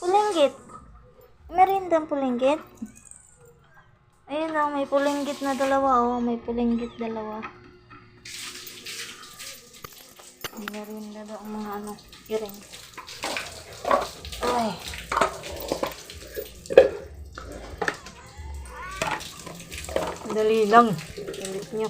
Pulinggit. Merindang pulinggit. Ayun oh, may pulinggit na dalawa oh. May pulinggit dalawa. Merinda daw ang mga ano, iring. Ay. Dali lang. Ulit nyo.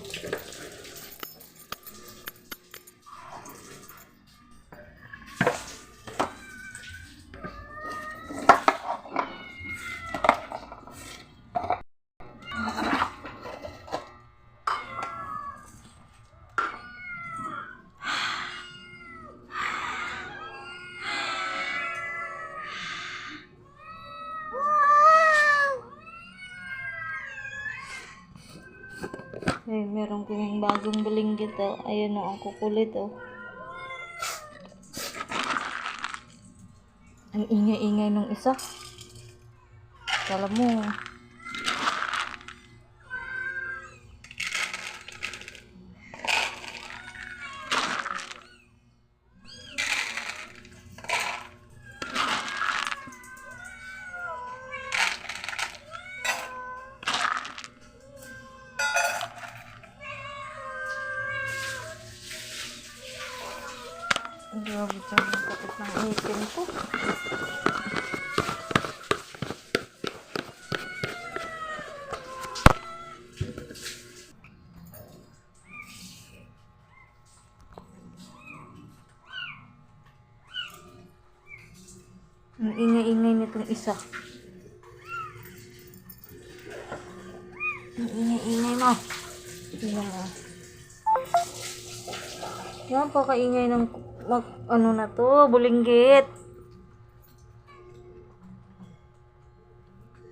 Ay, meron kaming bagong bulinggit oh. Ayun oh, ang kukulit oh. Ang ingay-ingay nung isa. Kala mo. Grabe ka ng kapit ng ngipin ko. Ang ingay-ingay nitong isa. Ang ingay-ingay mo. Tingnan mo. Yan pa kaingay ng mag, ano na to, bulinggit.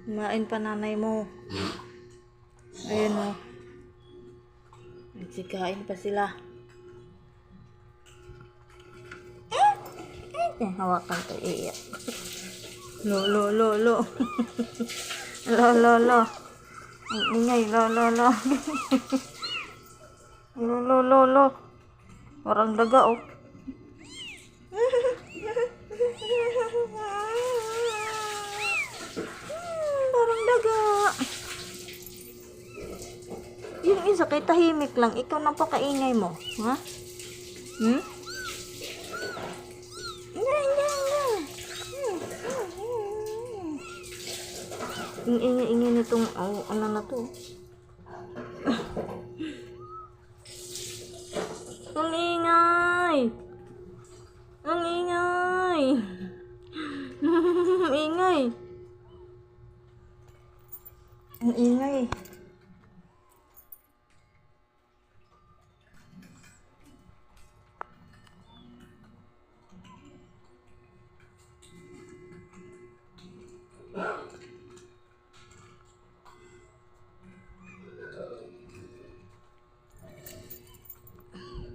Kumain pa nanay mo. Ayun o. Nagsikain pa sila. Eh, eh, hawakan to, iiyak. Lo, lo, lo, lo. lo, lo, lo. Ang ingay, lo, lo, lo. lo, lo, lo, lo. Parang daga, oh. Parang daga. Yung isa kay tahimik lang. Ikaw nang pakaingay mo. Ha? Hmm? Ingay-ingay nitong, oh, ano na to. Ang ingay.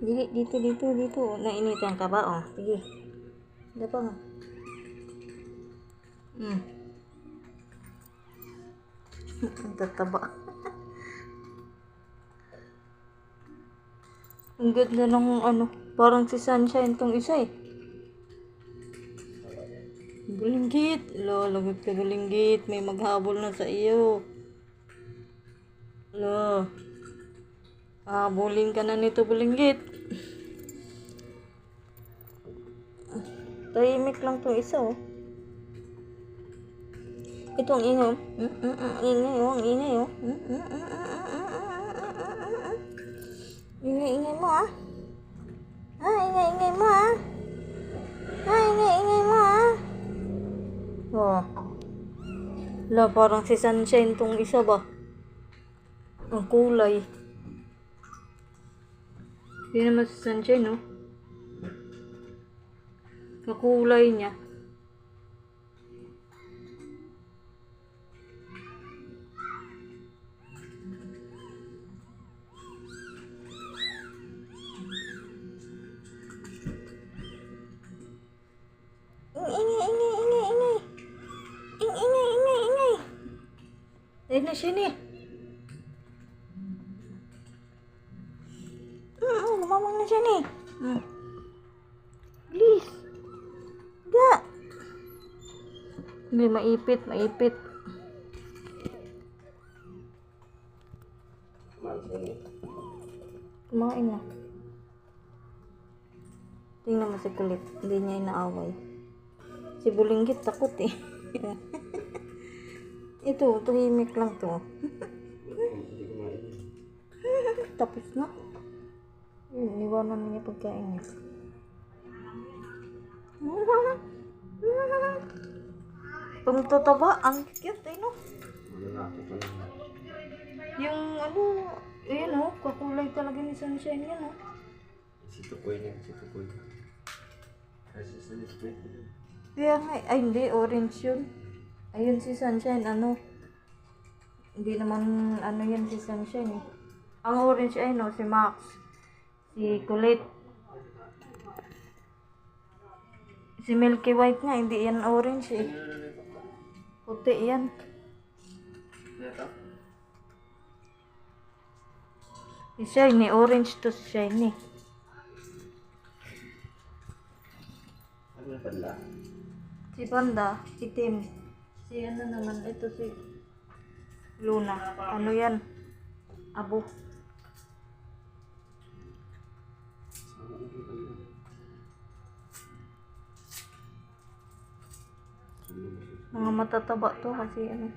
Dili, dito, dito, dito. Nainit ang kaba, oh. Sige. Dapat, oh. Hmm. Ang tataba. Ang ganda ng ano, parang si Sunshine tong isa eh. Bulinggit. Lo, lagot ka bulinggit. May maghabol na sa iyo. Lo. Habulin ka na nito bulinggit. Tahimik lang tong isa oh. Ito ang ingay. Ang ingay oh, ang ingay oh. Ingay, ingay mo ah. Ah, ingay, ingay mo ah. Ah, ingay, ingay mo ah. Oh. La, parang si Sunshine tong isa ba? Ang kulay. Hindi naman si Sunshine, no? Ang kulay niya. Na siya ni. Hmm, lumamang na siya ni. Hmm. Please. Ga. Hindi, maipit, maipit. Kumain na. Tingnan mo si kulit. Hindi niya inaaway. Si Bulinggit takot eh. Ito, tahimik lang to. Tapos na. Yun, niwanan na niya pagkain niya. Pang tataba, ang cute eh no? Yung ano, ayun oh, kakulay talaga ni Sunshine yan oh. Si Tukoy na, si Tukoy. Kasi sa Tukoy. Kaya nga, ay hindi, orange yun. Ayun si Sunshine, ano. Hindi naman, ano yan si Sunshine eh. Ang orange ay no, si Max. Si Kulit. Si Milky White nga, hindi yan orange eh. Puti yan. Si Shiny, orange to si Shiny. Ano? Si Panda, itim. Si ano naman, ito si Luna. Ano yan? Abo. Mga matataba to kasi ano.